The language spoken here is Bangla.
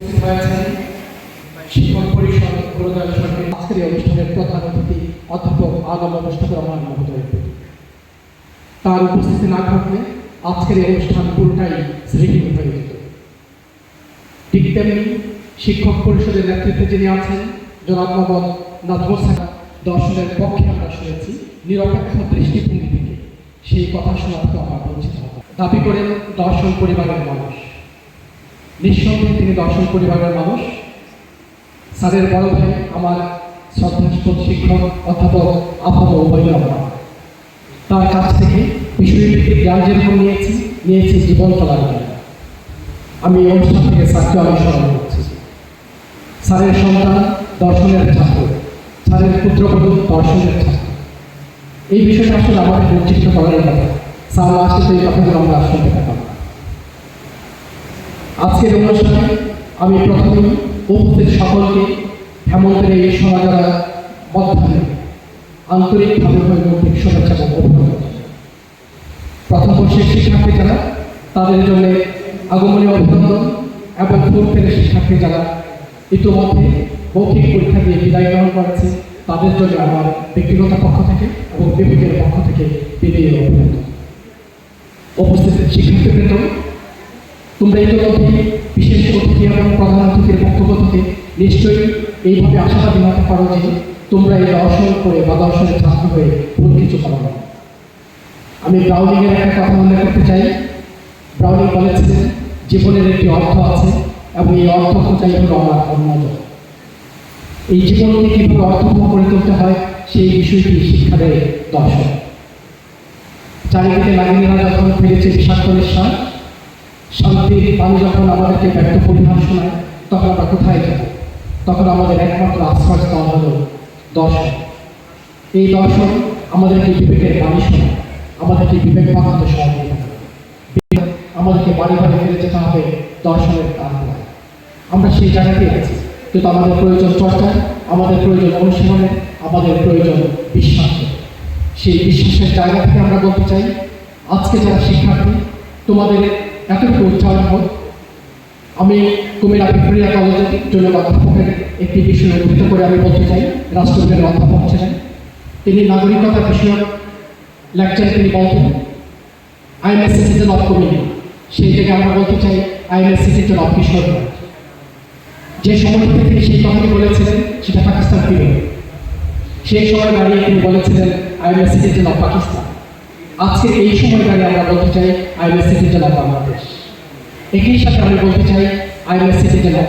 শিক্ষক। তার উপস্থিতি না আজকের এই অনুষ্ঠান পুরোটাই হয়ে যেত ঠিক তেমনি শিক্ষক পরিষদের নেতৃত্বে যিনি আছেন, জনাব দর্শনের পক্ষে আমরা শুনেছি, নিরপেক্ষ দৃষ্টিভঙ্গি থেকে সেই কথা শোনা থেকে আমরা বঞ্চিত হব দাবি করেন দর্শন পরিবারের মানুষ নিঃসন্দেহে তিনি দর্শন পরিবারের মানুষ। স্যারের বড় ভাই আমার শ্রদ্ধাস্পদ শিক্ষক, অধ্যাপক উভয় রহমান তার কাছ থেকে বিষয়ভিত্তিক জ্ঞান যেরকম নিয়েছি নিয়েছি জীবন চলার আমি অনুষ্ঠান থেকে স্যারকে অনুসরণ করছি। স্যারের সন্তান দর্শনের ছাত্র, স্যারের পুত্রবধূ দর্শনের ছাত্র। এই বিষয়টা আসলে আমাদের বঞ্চিত করার কথা। স্যার আসলে এই কথাগুলো আমরা শুনতে পেতাম না। আজকের অনুষ্ঠানে আমি প্রথমেই উপস্থিত সকলকে হেমন্তের এই সমাজরা মধ্যাহ্নে আন্তরিকভাবে হৈমন্তিক শুভেচ্ছা অভিনন্দন প্রথম বর্ষের শিক্ষার্থী যারা তাদের জন্য আগমনী অভিনন্দন এবং পূর্বের শিক্ষার্থী যারা ইতিমধ্যে মৌখিক পরীক্ষা দিয়ে বিদায় গ্রহণ করেছে। তাদের জন্য আমার ব্যক্তিগত পক্ষ থেকে এবং বিভাগের পক্ষ থেকে বিদায় অভিনন্দন। উপস্থিত শিক্ষার্থীবৃন্দ তোমরা ইতিমধ্যে বিশেষ অতিথি এবং প্রধান অতিথির বক্তব্য থেকে নিশ্চয়ই এইভাবে আশাবাদী হতে পারো যে তোমরা এই দর্শন করে বা দর্শনের ছাত্র হয়ে ভুল কিছু করো না। আমি ব্রাউনিংয়ের একটা কথা উল্লেখ করতে চাই। ব্রাউনিং বলেছিলেন জীবনের একটি অর্থ আছে এবং এই অর্থ খোঁজাই হলো আমার অন্যতম এই জীবনকে কীভাবে অর্থপূর্ণ করে তুলতে হয় সেই বিষয়টি শিক্ষা দেয় দর্শন। চারিদিকে নাগিনীরা যখন ফিরেছে বিষাক্ত নিঃশ্বাস শান্তির বাণী যখন আমাদেরকে ব্যর্থ পরিমাণ শোনায়, তখন আমরা কোথায় যাব? তখন আমাদের একমাত্র আশ্রয়স্থল হল দর্শন। এই দর্শন আমাদেরকে বিবেকের বাণী শোনায়, আমাদেরকে বিবেক বাঁধাতে সহযোগিতা আমাদেরকে বাড়ি বাড়ি ফিরে যেতে হবে দর্শনের কাজ আমরা সেই জায়গাতেই আছি কিন্তু আমাদের প্রয়োজন চর্চা, আমাদের প্রয়োজন অনুশীলনের আমাদের প্রয়োজন বিশ্বাসের সেই বিশ্বাসের জায়গা থেকে আমরা বলতে চাই, আজকে যারা শিক্ষার্থী, তোমাদের এতটুকু উচ্চারণ হোক আমি কুমিল্লা ভিক্টোরিয়া কলেজের জন্য অধ্যাপকের একটি বিষয় উদ্ধৃত করে আমি বলতে চাই রাষ্ট্রবিজ্ঞানের অধ্যাপক ছিলেন তিনি নাগরিকতা বিষয়ক লেকচারে তিনি বলতেন I am a citizen of Comilla সেই থেকে আমরা বলতে চাই I am a citizen of Kishoreganj যে সময়টিতে তিনি সেই কথাটি বলেছিলেন, সেটা পাকিস্তান পিরিয়ড সেই সময় দাঁড়িয়ে তিনি বলেছিলেন I am citizen of Pakistan আজকে এই সময়টাকে আমরা বলতে চাই, I am a citizen of Bangladesh. একই সাথে আমি বলতে চাই, I am a citizen of